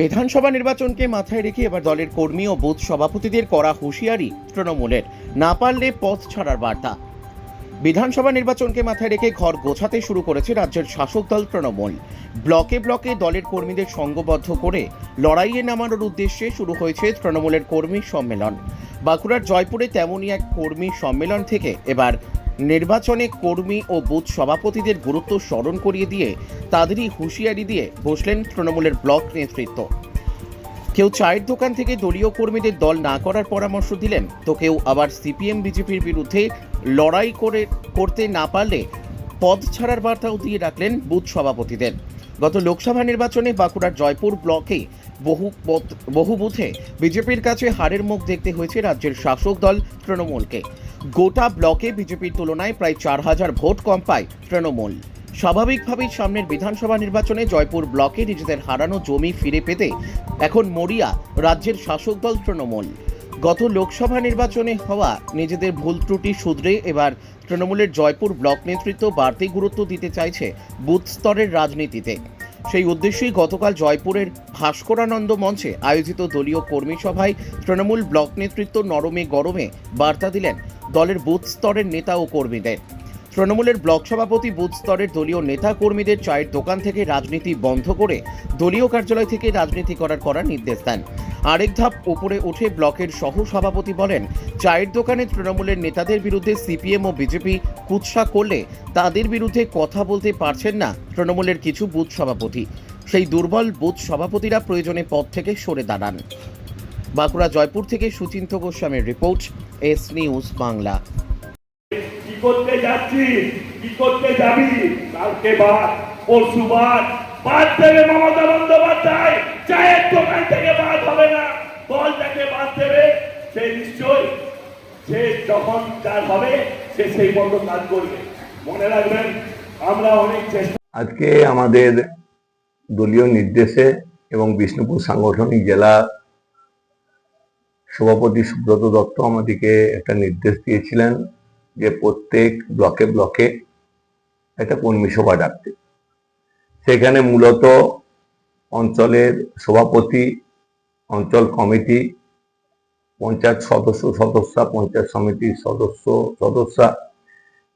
বিধানসভা নির্বাচনকে মাথায় রেখে এবার দলের কর্মী ও বুথ সভাপতিদের করা হুঁশিয়ারি তৃণমূলের। না পারলে পথ ছাড়ার বার্তা। বিধানসভা নির্বাচনকে মাথায় রেখে ঘর গোছাতে শুরু করেছে রাজ্যের শাসক দল তৃণমূল। ব্লকে ব্লকে দলের কর্মীদের সংঘবদ্ধ করে লড়াইয়ে নামানোর উদ্দেশ্যে শুরু হয়েছে তৃণমূলের কর্মী সম্মেলন। বাঁকুড়ার জয়পুরে তেমনই এক কর্মী সম্মেলন থেকে এবার নির্বাচনে কর্মী ও বুথ সভাপতিদের গুরুত্ব স্মরণ করিয়ে দিয়ে তাদেরই হুঁশিয়ারি দিয়ে বসলেন তৃণমূলের ব্লক নেতৃত্ব। কেউ চায়ের দোকান থেকে দলীয় কর্মীদের দল না করার পরামর্শ দিলেন, তো কেউ আবার সিপিএম, বিজেপির বিরুদ্ধে লড়াই করে, করতে না পারলে পদ ছাড়ার বার্তাও দিয়ে রাখলেন বুথ সভাপতিদের। গত লোকসভা নির্বাচনে বাঁকুড়ার জয়পুর ব্লকে বহু বহু বুথে বিজেপির কাছে হারের মুখ দেখতে হয়েছে রাজ্যের শাসক দল তৃণমূলকে। গোটা ব্লকে বিজেপির তুলনায় প্রায় চার হাজার ভোট কম পায় তৃণমূল। স্বাভাবিকভাবেই সামনের বিধানসভা নির্বাচনে জয়পুর ব্লকে নিজেদের হারানো জমি ফিরে পেতে এখন মরিয়া রাজ্যের শাসক দল তৃণমূল। গত লোকসভা নির্বাচনে হওয়া নিজেদের ভুল ত্রুটি শুধরে এবার তৃণমূলের জয়পুর ব্লক নেতৃত্ব বাড়তি গুরুত্ব দিতে চাইছে বুথ স্তরের রাজনীতিতে। সেই উদ্দেশ্যেই গতকাল জয়পুরের ভাস্করানন্দ মঞ্চে আয়োজিত দলীয় কর্মী সভায় তৃণমূল ব্লক নেতৃত্ব নরমে গরমে বার্তা দিলেন দলের বুথ স্তরের নেতা ও কর্মীদের। তৃণমূলের ব্লক সভাপতি বুথ স্তরের দলীয় নেতা কর্মীদের চায়ের দোকান থেকে রাজনীতি বন্ধ করে দলীয় কার্যালয় থেকে রাজনীতি করার করার নির্দেশ দেন। আরেক ধাপ উপরে উঠে ব্লকের সহ সভাপতি বলেন, চায়ের দোকানে তৃণমূলের নেতাদের বিরুদ্ধে সিপিএম ও বিজেপি কুৎসা করলে তাদের বিরুদ্ধে কথা বলতে পারছেন না তৃণমূলের কিছু বুথ সভাপতি। সেই দুর্বল বুথ সভাপতিরা প্রয়োজনে পদ থেকে সরে দাঁড়ান। বাঁকুড়া জয়পুর থেকে সুচিন্ত গোস্বামীর রিপোর্ট, এস নিউজ বাংলা। কি করতে যাচ্ছি? কি করতে যাবি? কালকে বাদ পরশু বাদ বাদ দেবে মমতা বন্দ্যোপাধ্যায়। চায়ের দোকান থেকে বাদ হবে না। দল যাকে বাদ দেবে, সে নিশ্চয় সে যখন যার হবে, সে সেই মতো কাজ করবে। মনে রাখবেন, আমরা অনেক চেষ্টা আজকে আমাদের দলীয় নির্দেশে এবং বিষ্ণুপুর সাংগঠনিক জেলা সভাপতি সুব্রত দত্ত আমাদেরকে একটা নির্দেশ দিয়েছিলেন যে প্রত্যেক ব্লকে ব্লকে একটা কর্মী সভা ডাকতে। সেখানে মূলত অঞ্চলের সভাপতি, অঞ্চল কমিটি, পঞ্চায়েত সদস্য, সদস্যা, পঞ্চায়েত সমিতির সদস্য, সদস্যা,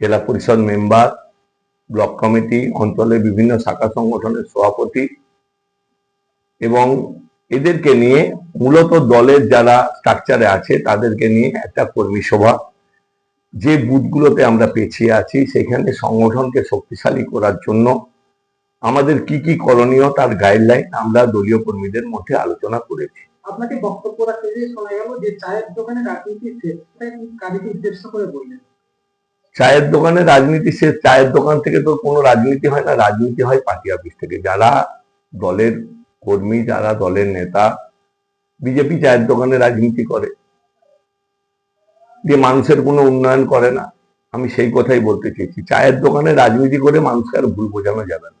জেলা পরিষদ মেম্বার, ব্লক কমিটি, অঞ্চলের বিভিন্ন শাখা সংগঠনের সভাপতি এবং এদেরকে নিয়ে মূলত দলের যারা স্ট্রাকচারে আছে, তাদেরকে নিয়ে একটা কর্মী সভা। যে বুথগুলোতে আমরা পেছিয়ে আছি, সেখানে সংগঠনকে শক্তিশালী করার জন্য আমাদের কি কি করণীয় তার গাইডলাইন আমরা দলীয় কর্মীদের মধ্যে আলোচনা করেছি। আপনাকে বক্তব্য রাখতে গিয়ে শোনা গেল যে চায়ের দোকানে রাজনীতি কাদেরকে উদ্দেশ্য করে বললেন। চায়ের দোকানে রাজনীতি সে চায়ের দোকান থেকে তো কোনো রাজনীতি হয় না রাজনীতি হয় পার্টি অফিস থেকে। যারা দলের কর্মী যারা দলের নেতা বিজেপি চায়ের দোকানে রাজনীতি করে। যে মানুষের কোনো উন্নয়ন করে না। আমি সেই কথাই বলতে চেয়েছি। চায়ের দোকানে রাজনীতি করে মানুষকে আর ভুল বোঝানো যাবে না।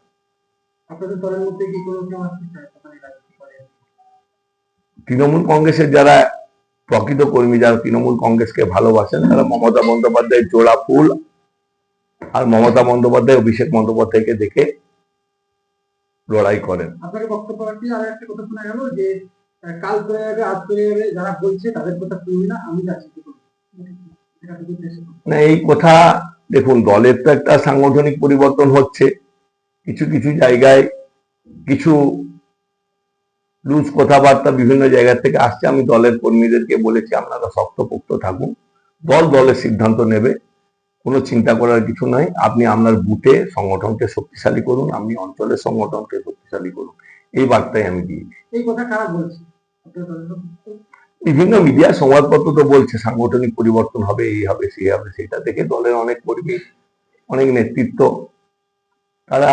আপনাদের দলের মধ্যে কি কোনো কেউ আছে চায়ের দোকানে রাজনীতি করে? তৃণমূল কংগ্রেসের যারা প্রকৃত কর্মী যারা তৃণমূল কংগ্রেসকে ভালোবাসেন তারা মমতা বন্দ্যোপাধ্যায়ের জোড়া ফুল আর মমতা বন্দ্যোপাধ্যায় অভিষেক বন্দ্যোপাধ্যায়কে দেখে লড়াই করেন। আপনাকে বক্তব্য রাখতে আর একটা কথা শোনা গেল যে কাল চলে যাবে আজ চলে যাবে যারা বলছে তাদের কথা শুনবি না আমি করে। না এই কথা দেখুন দলের তো একটা সাংগঠনিক পরিবর্তন হচ্ছে। কিছু কিছু জায়গায় কিছু লুজ কথাবার্তা বিভিন্ন জায়গা থেকে আসছে। আমি দলের কর্মীদেরকে বলেছি আপনারা শক্তপোক্ত থাকুন। দল দলের সিদ্ধান্ত নেবে কোনো চিন্তা করার কিছু নাই। আপনি আপনার বুথে সংগঠনকে শক্তিশালী করুন আপনি অঞ্চলের সংগঠনকে শক্তিশালী করুন। এই বার্তাই আমি দিয়েছি এই কথা কারা বলছে? বিভিন্ন মিডিয়া সংবাদপত্র তো বলছে সাংগঠনিক পরিবর্তন হবে এই হবে সেই হবে সেটা দেখে দলের অনেক কর্মী অনেক নেতৃত্ব তারা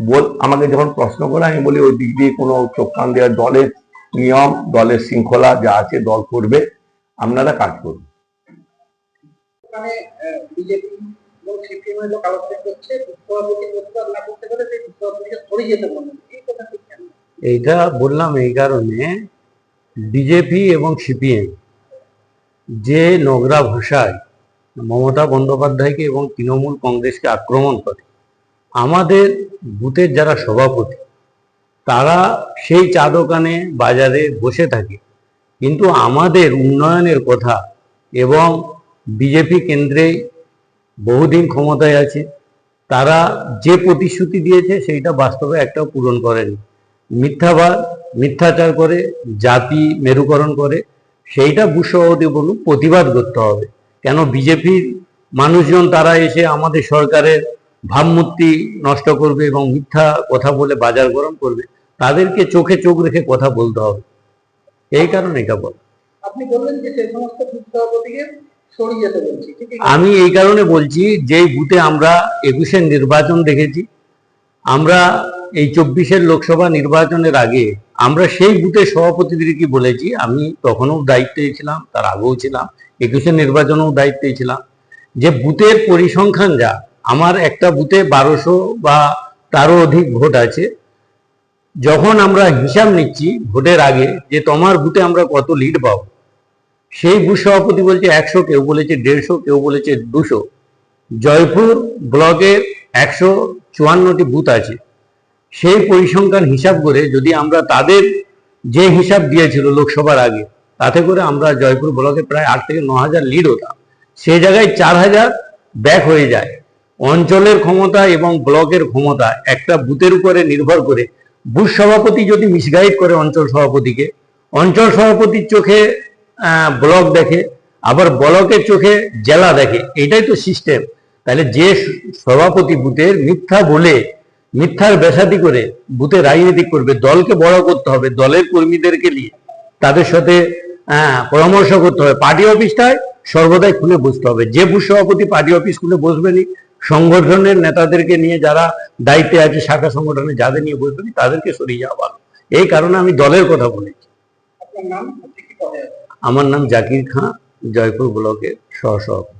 বল আমাকে যখন প্রশ্ন করে আমি বলি ওই দিক দিয়ে কোনো চোখ কান দেওয়ার দলের নিয়ম দলের শৃঙ্খলা যা আছে দল করবে আপনারা কাজ করুন। ওখানে বিজেপি এবং সিপিএম এর লোক আলোচনা করছে সভাপতি প্রতিবাদ না করতে গেলে সেই সভাপতিকে সরে যেতে বলবেন এই কথা ঠিক কেন? এইটা বললাম এই কারণে বিজেপি এবং সিপিএম যে নোংরা ভাষায় মমতা বন্দ্যোপাধ্যায়কে এবং তৃণমূল কংগ্রেসকে আক্রমণ করে আমাদের বুথের যারা সভাপতি, তারা সেই চা দোকানে বাজারে বসে থাকে। কিন্তু আমাদের উন্নয়নের কথা এবং বিজেপি কেন্দ্রে বহুদিন ক্ষমতায় আছে, তারা যে প্রতিশ্রুতি দিয়েছে সেইটা বাস্তবে একটাও পূরণ করেনি। মিথ্যাবাদ, মিথ্যাচার করে, জাতি মেরুকরণ করে, সেইটা বুসভাপতি বলুন প্রতিবাদ করতে হবে। কেন বিজেপির মানুষজন তারা এসে আমাদের সরকারের ভাবমূর্তি নষ্ট করবে এবং মিথ্যা কথা বলে বাজার গরম করবে তাদেরকে চোখে চোখ রেখে কথা বলতে হবে। এই কারণে এটা বল। আপনি বললেন যে সেই সমস্ত সরিয়ে যেতে বলছি আমি এই কারণে বলছি যেই বুথে আমরা একুশের নির্বাচন দেখেছি আমরা এই চব্বিশের লোকসভা নির্বাচনের আগে আমরা সেই বুথের সভাপতিদেরকে বলেছি আমি তখনও দায়িত্বে ছিলাম তার আগেও ছিলাম একুশের নির্বাচনেও দায়িত্বে ছিলাম যে বুথের পরিসংখ্যান যা আমার একটা বুথে বারোশো বা তারও অধিক ভোট আছে। যখন আমরা হিসাব নিচ্ছি ভোটের আগে যে তোমার বুথে আমরা কত লিড পাবো, সেই বুথ সভাপতি বলছে একশো, কেউ বলেছে দেড়শো, কেউ বলেছে দুশো। জয়পুর ব্লকের একশো চুয়ান্নটি বুথ আছে। সেই পরিসংখ্যান হিসাব করে যদি আমরা তাদের যে হিসাব দিয়েছিল লোকসভার আগে, তাতে করে আমরা জয়পুর ব্লকে প্রায় আট থেকে ন হাজার লিড হতাম। সেই জায়গায় চার হাজার ব্যাক হয়ে যায়। অঞ্চলের ক্ষমতা এবং ব্লকের ক্ষমতা একটা বুথের উপরে নির্ভর করে। বুথ সভাপতি যদি মিসগাইড করে অঞ্চল সভাপতিকে, অঞ্চল সভাপতির চোখে ব্লক দেখে, আবার ব্লকের চোখে জেলা দেখে, এটাই তো সিস্টেম তাহলে যে সভাপতি বুথের মিথ্যা বলে, মিথ্যার বেসাদি করে বুথে রাজনীতি করবে, দলকে বড় করতে হবে, দলের কর্মীদেরকে নিয়ে তাদের সাথে পরামর্শ করতে হবে। পার্টি অফিসটায় সর্বদাই খুলে বসতে হবে। যে বুথ সভাপতি পার্টি অফিস খুলে বসবেনি সংগঠনের নেতাদেরকে নিয়ে যারা দায়িত্বে আছে শাখা সংগঠনে যাদের নিয়ে বসবেন তাদেরকে সরিয়ে যাওয়া ভালো। এই কারণে আমি দলের কথা বলেছি? আমার নাম জাকির খাঁ জয়পুর ব্লকের সহসভাপতি।